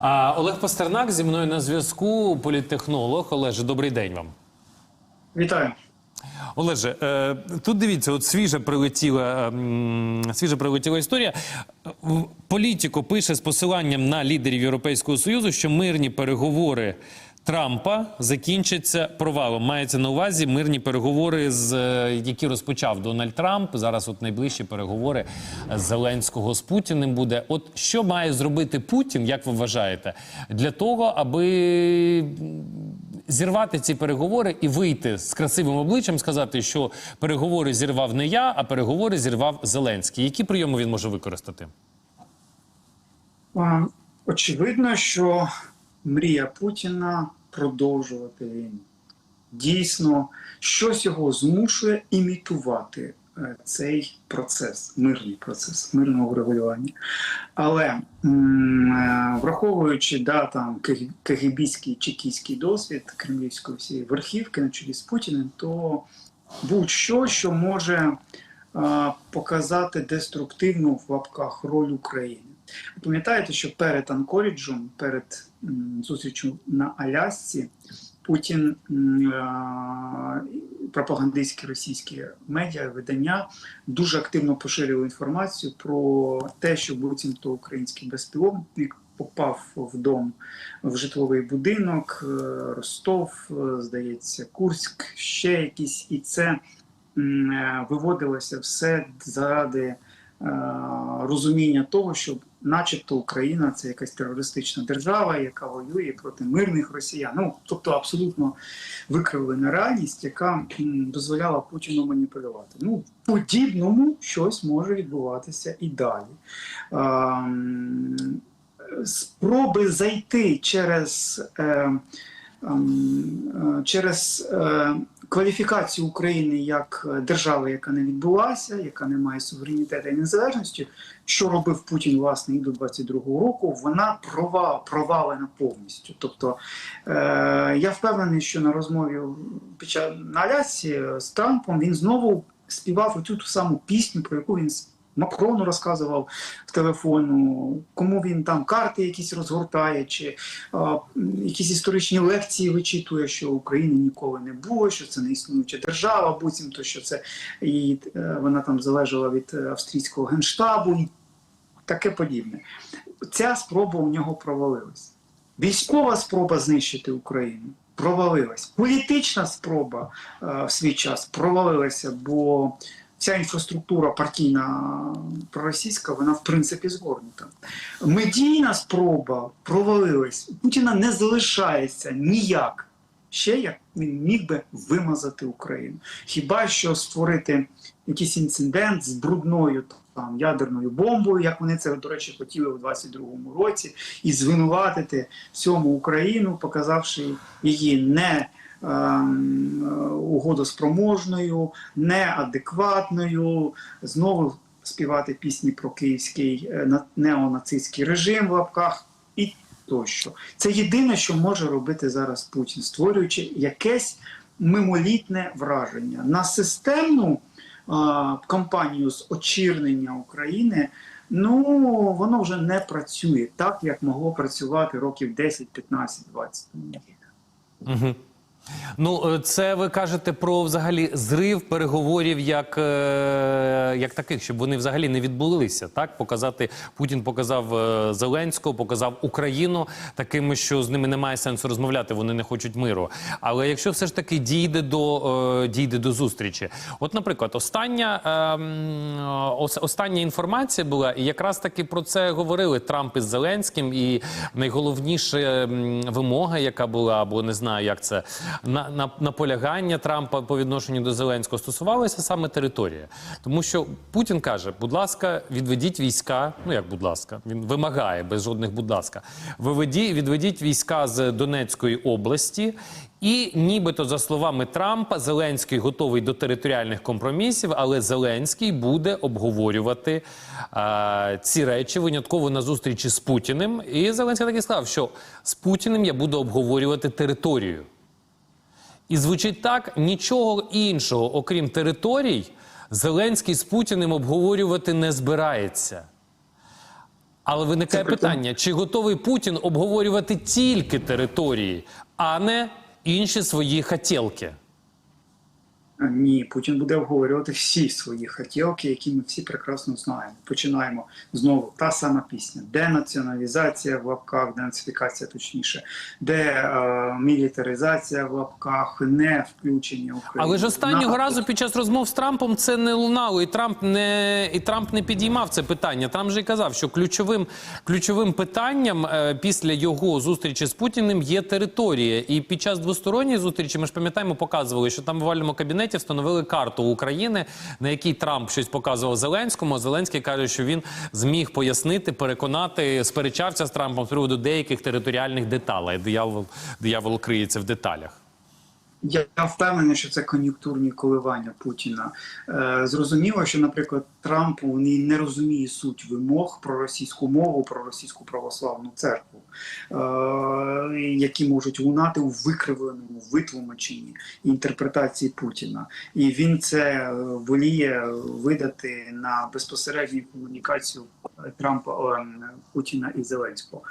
А Олег Пастернак зі мною на зв'язку, політтехнолог. Олеже, добрий день вам. Вітаю. Олеже, е, тут дивіться, от свіже прилетіла, свіже прилетіла історія. Політіко пише з посиланням на лідерів Європейського Союзу, що мирні переговори Трампа закінчаться провалом. Мається на увазі мирні переговори, з е, які розпочав Дональд Трамп. Зараз от найближчі переговори Зеленського з Путіним буде. От що має зробити Путін, як ви вважаєте, для того, аби зірвати ці переговори і вийти з красивим обличчям, сказати, що переговори зірвав не я, а переговори зірвав Зеленський. Які прийоми він може використати? Очевидно, що мрія Путіна продовжувати війну. Дійсно, щось його змушує імітувати е, цей процес, мирний процес, мирного врегулювання. Але е, враховуючи да, там, КГ- чекійський досвід кремлівської всієї верхівки на чолі з Путіним, то будь-що, що може е, показати деструктивну в лапках роль України. Пам'ятаєте, що перед Анкоріджем, перед зустрічю на Алясці, Путін е, пропагандистські російські медіа, видання дуже активно поширювали інформацію про те, що буцімто український безпілотник попав в дом в житловий будинок, е, Ростов, е, здається, Курськ, ще якісь, і це виводилося все заради розуміння того, що, начебто, Україна це якась терористична держава, яка воює проти мирних росіян. Ну тобто абсолютно викривлена реальність, яка дозволяла Путіну маніпулювати. Ну, подібному щось може відбуватися і далі. Ем, Спроби зайти через. Е, через е, кваліфікацію України як е, держави, яка не відбулася, яка не має суверенітету і незалежності, що робив Путін власне і до 22-го року, вона прова, провалена повністю. Тобто е, я впевнений, що на розмові під час на Алясці з Трампом він знову співав оцю ту саму пісню, про яку він Макрону розказував в телефону, кому він там карти якісь розгортає, чи а, якісь історичні лекції вичитує, що України ніколи не було, що це не існуюча держава, буцімто, що це і е, вона там залежала від е, австрійського генштабу і таке подібне. Ця спроба у нього провалилась. Військова спроба знищити Україну провалилась. Політична спроба е, в свій час провалилася, бо Ця інфраструктура партійна проросійська, вона в принципі згорнута. Медійна спроба провалилась. Путіна не залишається ніяк ще як він міг би вимазати Україну. Хіба що створити якийсь інцидент з брудною там ядерною бомбою, як вони це, до речі, хотіли у 22-му році, і звинуватити всьому Україну, показавши її не угодоспроможною, неадекватною, знову співати пісні про київський е, на- неонацистський режим в лапках і тощо. Це єдине, що може робити зараз Путін, створюючи якесь мимолітне враження на системну а, кампанію з очірнення України. Ну, воно вже не працює так, як могло працювати років 10, 15, 20 тому. Угу. Ну, е, це ви кажете про взагалі зрив переговорів як, е, як таких, щоб вони взагалі не відбулися. Так, показати Путін показав е, Зеленського, показав Україну такими, що з ними немає сенсу розмовляти. Вони не хочуть миру. Але якщо все ж таки дійде до дійде до зустрічі, от, наприклад, остання е, м, ос- остання інформація була, і якраз таки про це говорили Трамп із Зеленським. І найголовніша вимога, яка була, або не знаю, як це на, на наполягання Трампа по відношенню до Зеленського стосувалося саме території, тому що Путін каже: будь ласка, відведіть війська. Ну як, будь ласка, він вимагає без жодних, будь ласка, виведі, відведіть війська з Донецької області. І нібито за словами Трампа, Зеленський готовий до територіальних компромісів, але Зеленський буде обговорювати а, ці речі винятково на зустрічі з Путіним. І Зеленський так і сказав, що з Путіним я буду обговорювати територію. І звучить так: нічого іншого, окрім територій, Зеленський з Путіним обговорювати не збирається. Але виникає питання: чи готовий Путін обговорювати тільки території, а не інші свої хотілки? Ні, Путін буде обговорювати всі свої хотілки, які ми всі прекрасно знаємо. Починаємо знову та сама пісня: денаціоналізація в лапках, денацифікація точніше, де е, мілітаризація в лапках, не включення України. Але ж останнього НАТО. разу під час розмов з Трампом це не лунало, і Трамп не і Трамп не підіймав це питання. Трамп же й казав, що ключовим ключовим питанням е, після його зустрічі з Путіним є територія. І під час двосторонньої зустрічі ми ж пам'ятаємо, показували, що там в овальному кабінеті встановили карту України, на якій Трамп щось показував Зеленському. Зеленський каже, що він зміг пояснити, переконати, сперечався з Трампом з приводу деяких територіальних деталей. Диявол, диявол криється в деталях. Я впевнений, що це кон'юнктурні коливання Путіна. Е, зрозуміло, що, наприклад, Трамп не розуміє суть вимог про російську мову, про російську православну церкву, е, які можуть лунати у викривленому витлумаченні інтерпретації Путіна. І він це е, воліє видати на безпосередню комунікацію Трампа Путіна і Зеленського.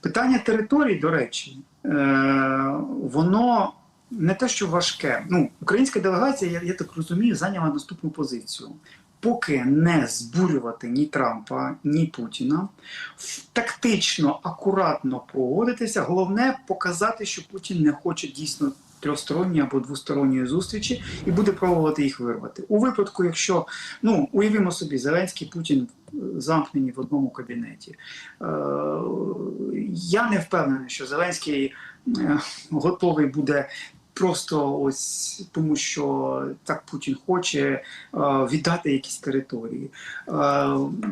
Питання територій, до речі, воно не те, що важке. Ну, українська делегація, я, я так розумію, зайняла наступну позицію. Поки не збурювати ні Трампа, ні Путіна, тактично, акуратно поводитися. Головне показати, що Путін не хоче дійсно трьохсторонньої або двосторонньої зустрічі і буде пробувати їх вирвати. У випадку, якщо ну уявімо собі, Зеленський Путін е, замкнені в одному кабінеті. Е, я не впевнений, що Зеленський е, готовий буде просто ось тому, що так Путін хоче е, віддати якісь території. Е,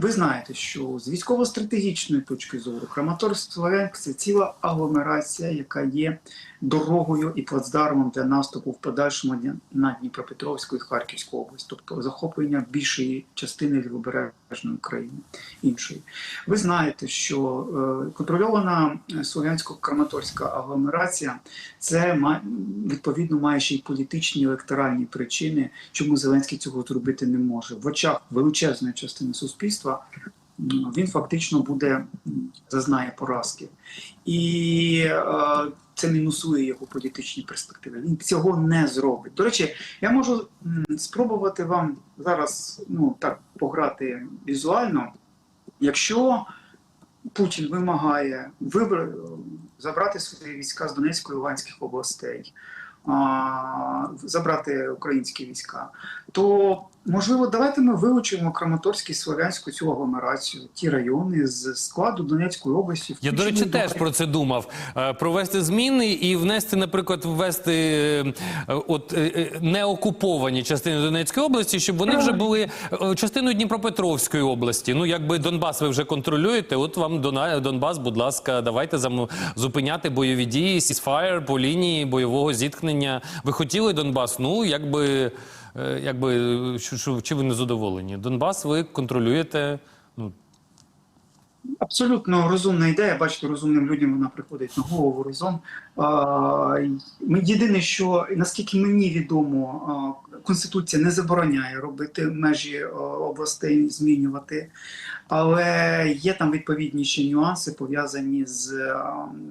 Ви знаєте, що з військово-стратегічної точки зору Краматорськ Слов'янськ це ціла агломерація, яка є дорогою і плацдармом для наступу в подальшому на Дніпропетровську і Харківську область, тобто захоплення більшої частини лівобережної України іншої. Ви знаєте, що е, контрольована слов'янсько-краматорська агломерація це відповідно має ще й політичні електоральні причини, чому Зеленський цього зробити не може. В очах величезної частини суспільства він фактично буде зазнає поразки. І е, це мінусує його політичні перспективи. Він цього не зробить. До речі, я можу спробувати вам зараз ну так пограти візуально. Якщо Путін вимагає вибр... забрати свої війська з Донецької Луганських областей, а, забрати українські війська, то можливо, давайте ми вилучимо Краматорську і Слов'янську цю агломерацію, ті райони з складу Донецької області. Я, до речі, включені теж про це думав. Е, Провести зміни і внести, наприклад, ввести е, е, от неокуповані частини Донецької області, щоб вони вже були частиною Дніпропетровської області. Ну, якби Донбас ви вже контролюєте, от вам Донбас, будь ласка, давайте зупиняти бойові дії, сісфаєр по лінії бойового зіткнення. Ви хотіли Донбас? Ну, якби, якби е, що, що, чи ви не задоволені? Донбас ви контролюєте. Ну, Абсолютно розумна ідея. Бачите, розумним людям вона приходить на голову разом. Єдине, що наскільки мені відомо, Конституція не забороняє робити межі областей змінювати, але є там відповідні ще нюанси пов'язані з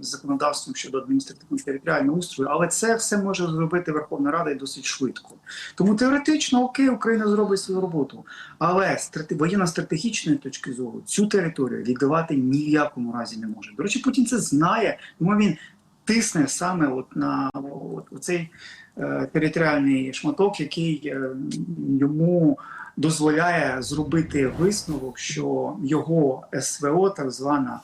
законодавством щодо адміністративного територіального устрою. Але це все може зробити Верховна Рада і досить швидко. Тому теоретично окей, Україна зробить свою роботу. Але з воєнно-стратегічної точки зору цю територію віддавати ні в якому разі не може. До речі, Путін це знає, тому він тисне саме от на от, цей е, територіальний шматок, який е, йому дозволяє зробити висновок, що його СВО, так звана,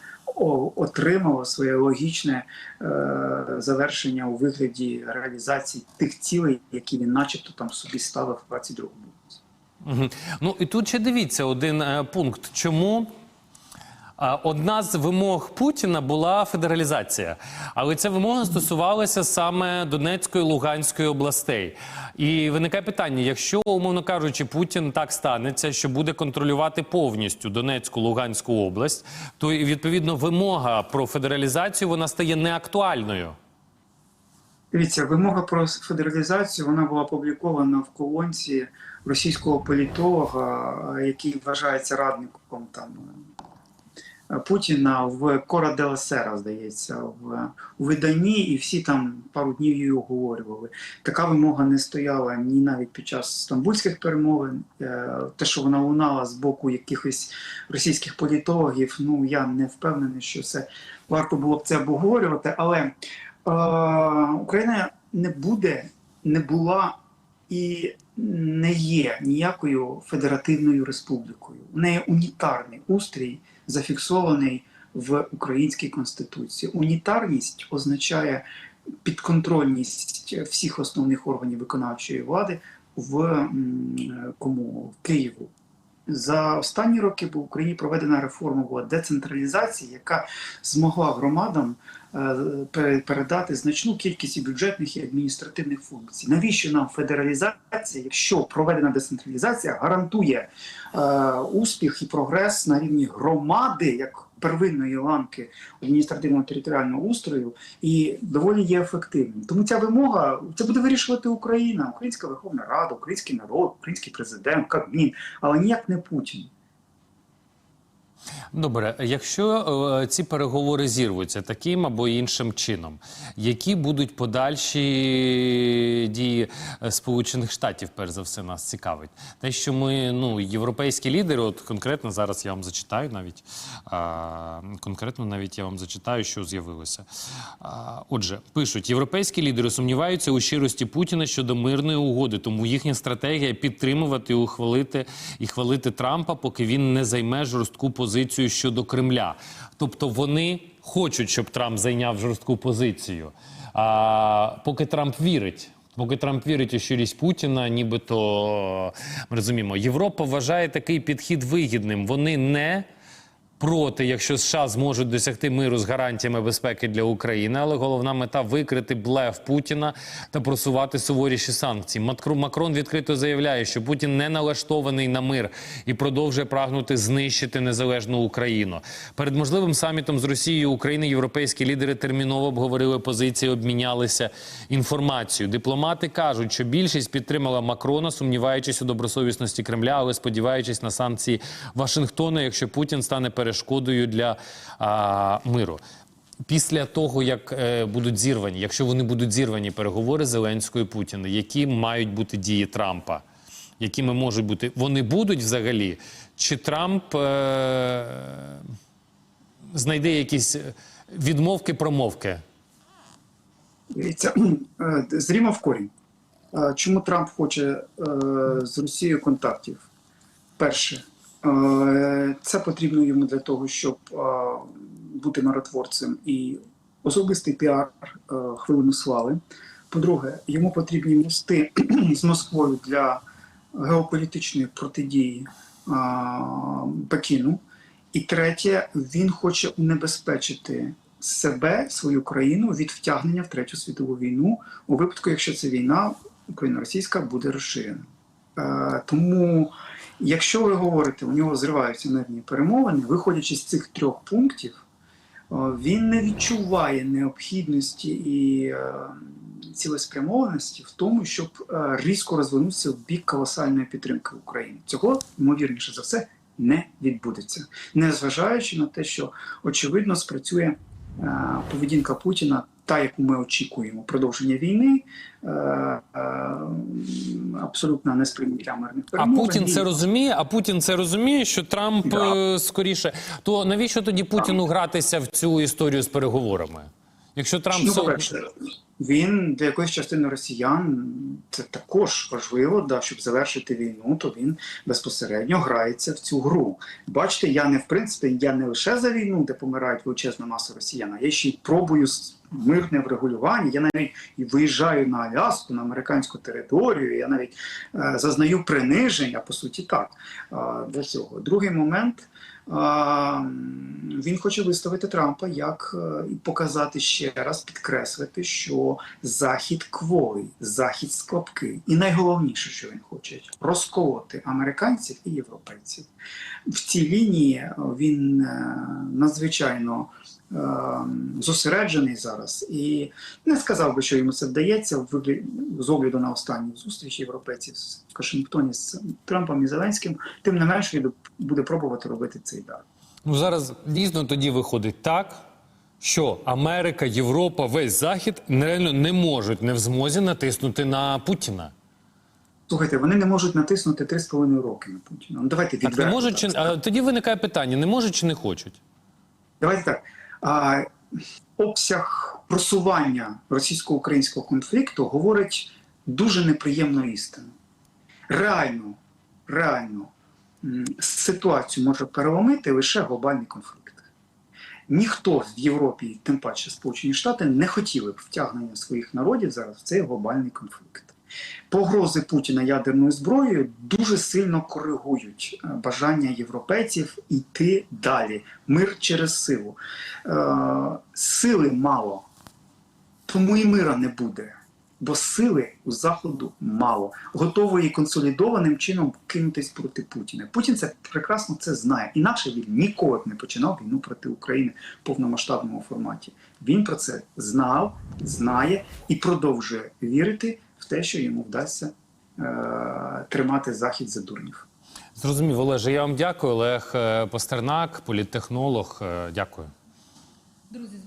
отримало своє логічне е, завершення у вигляді реалізації тих цілей, які він, начебто, там собі ставив в 22-му році. Ну і тут ще дивіться один е, пункт. Чому? Одна з вимог Путіна була федералізація, але ця вимога стосувалася саме Донецької і Луганської областей. І виникає питання: якщо, умовно кажучи, Путін так станеться, що буде контролювати повністю Донецьку Луганську область, то відповідно вимога про федералізацію вона стає неактуальною. Дивіться, вимога про федералізацію вона була опублікована в колонці російського політолога, який вважається радником там Путіна в Кора де Сера, здається, в у виданні, і всі там пару днів її оговорювали. Така вимога не стояла ні навіть під час стамбульських перемовин. Е, Те, що вона лунала з боку якихось російських політологів, ну я не впевнений, що це варто було б це обговорювати. Але е, Україна не буде, не була і не є ніякою федеративною республікою. У неї унітарний устрій зафіксований в українській конституції. Унітарність означає підконтрольність всіх основних органів виконавчої влади в кому в Києву. За останні роки в Україні проведена реформа була децентралізації, яка змогла громадам е, передати значну кількість бюджетних і адміністративних функцій. Навіщо нам федералізація, якщо проведена децентралізація гарантує е, успіх і прогрес на рівні громади як первинної ланки адміністративно-територіального устрою і доволі є ефективним. Тому ця вимога це буде вирішувати Україна, Українська Верховна Рада, український народ, український президент, Кабмін, але ніяк не Путін. Добре, якщо е, ці переговори зірвуться таким або іншим чином, які будуть подальші дії е, Сполучених Штатів, перш за все, нас цікавить. Те, що ми, ну, європейські лідери, от конкретно зараз я вам зачитаю навіть а, конкретно навіть я вам зачитаю, що з'явилося. А, отже, пишуть: європейські лідери сумніваються у щирості Путіна щодо мирної угоди, тому їхня стратегія підтримувати і ухвалити і хвалити Трампа, поки він не займе жорстку позицію щодо Кремля. Тобто вони хочуть, щоб Трамп зайняв жорстку позицію. А поки Трамп вірить. Поки Трамп вірить у щирість Путіна, нібито ми розуміємо, Європа вважає такий підхід вигідним. Вони не проти, якщо США зможуть досягти миру з гарантіями безпеки для України, але головна мета викрити блеф Путіна та просувати суворіші санкції. Макро- Макрон відкрито заявляє, що Путін не налаштований на мир і продовжує прагнути знищити незалежну Україну. Перед можливим самітом з Росією України європейські лідери терміново обговорили позиції, обмінялися інформацією. Дипломати кажуть, що більшість підтримала Макрона, сумніваючись у добросовісності Кремля, але сподіваючись на санкції Вашингтона, якщо Путін стане перешкодою для а, миру. Після того, як е, будуть зірвані, якщо вони будуть зірвані переговори Зеленського і Путіна, які мають бути дії Трампа, якими можуть бути, вони будуть взагалі? Чи Трамп е, знайде якісь е, відмовки, промовки? Дивіться, е, зрімо в корінь. Е, Чому Трамп хоче е, з Росією контактів? Перше, це потрібно йому для того, щоб е, бути миротворцем і особистий піар е, хвилину слави. По-друге, йому потрібні мости з Москвою для геополітичної протидії е, Пекіну. І третє, він хоче унебезпечити себе, свою країну від втягнення в третю світову війну у випадку, якщо ця війна україно-російська буде розширена. Е, тому, якщо ви говорите, у нього зриваються мирні перемовини, виходячи з цих трьох пунктів, е, він не відчуває необхідності і е, цілеспрямованості в тому, щоб е, різко розвинутися в бік колосальної підтримки України. Цього ймовірніше за все не відбудеться, незважаючи на те, що очевидно спрацює поведінка Путіна, та яку ми очікуємо, продовження війни, е, е, абсолютно несприйняття мирних А. Путін це розуміє. А Путін це розуміє, що Трамп Да. е, скоріше. То навіщо тоді Путіну гратися в цю історію з переговорами? Якщо Трамп Ну, все- він для якоїсь частини росіян це також важливо, да, щоб завершити війну, то він безпосередньо грається в цю гру. Бачите, я не в принципі, я не лише за війну, де помирають величезна маса росіян, а я ще й пробую мирне врегулювання. Я навіть і виїжджаю на Аляску, на американську територію. Я навіть е, зазнаю приниження, по суті, так е, для цього. Другий момент. Він хоче виставити Трампа як е, і показати ще раз, підкреслити, що Захід кволий, Захід слабкий. І найголовніше, що він хоче, розколоти американців і європейців. В цій лінії е, він е, надзвичайно е, зосереджений зараз. І не сказав би, що йому це вдається з огляду на останню зустріч європейців в Вашингтоні з Трампом і Зеленським. Тим не менш, він буде пробувати робити цей дар. Ну зараз дійсно тоді виходить так, що Америка, Європа, весь Захід реально не можуть не в змозі натиснути на Путіна. Слухайте, вони не можуть натиснути 3,5 роки на Путіна. Ну давайте Так не можуть чи а тоді виникає питання: не можуть чи не хочуть? Давайте так. А, обсяг просування російсько-українського конфлікту говорить дуже неприємну істину. Реально, реально ситуацію може переломити лише глобальний конфлікт. Ніхто в Європі, тим паче Сполучені Штати, не хотіли б втягнення своїх народів зараз в цей глобальний конфлікт. Погрози Путіна ядерною зброєю дуже сильно коригують е, бажання європейців йти далі. Мир через силу. Е, сили мало, тому і мира не буде. Бо сили у Заходу мало, готової консолідованим чином кинутись проти Путіна. Путін це прекрасно це знає. Інакше він ніколи б не починав війну проти України в повномасштабному форматі. Він про це знав, знає і продовжує вірити в те, що йому вдасться е- тримати захід за дурнів. Зрозумів, Олеже. Я вам дякую. Олег е, Пастернак, політтехнолог. Е, Дякую. Друзі,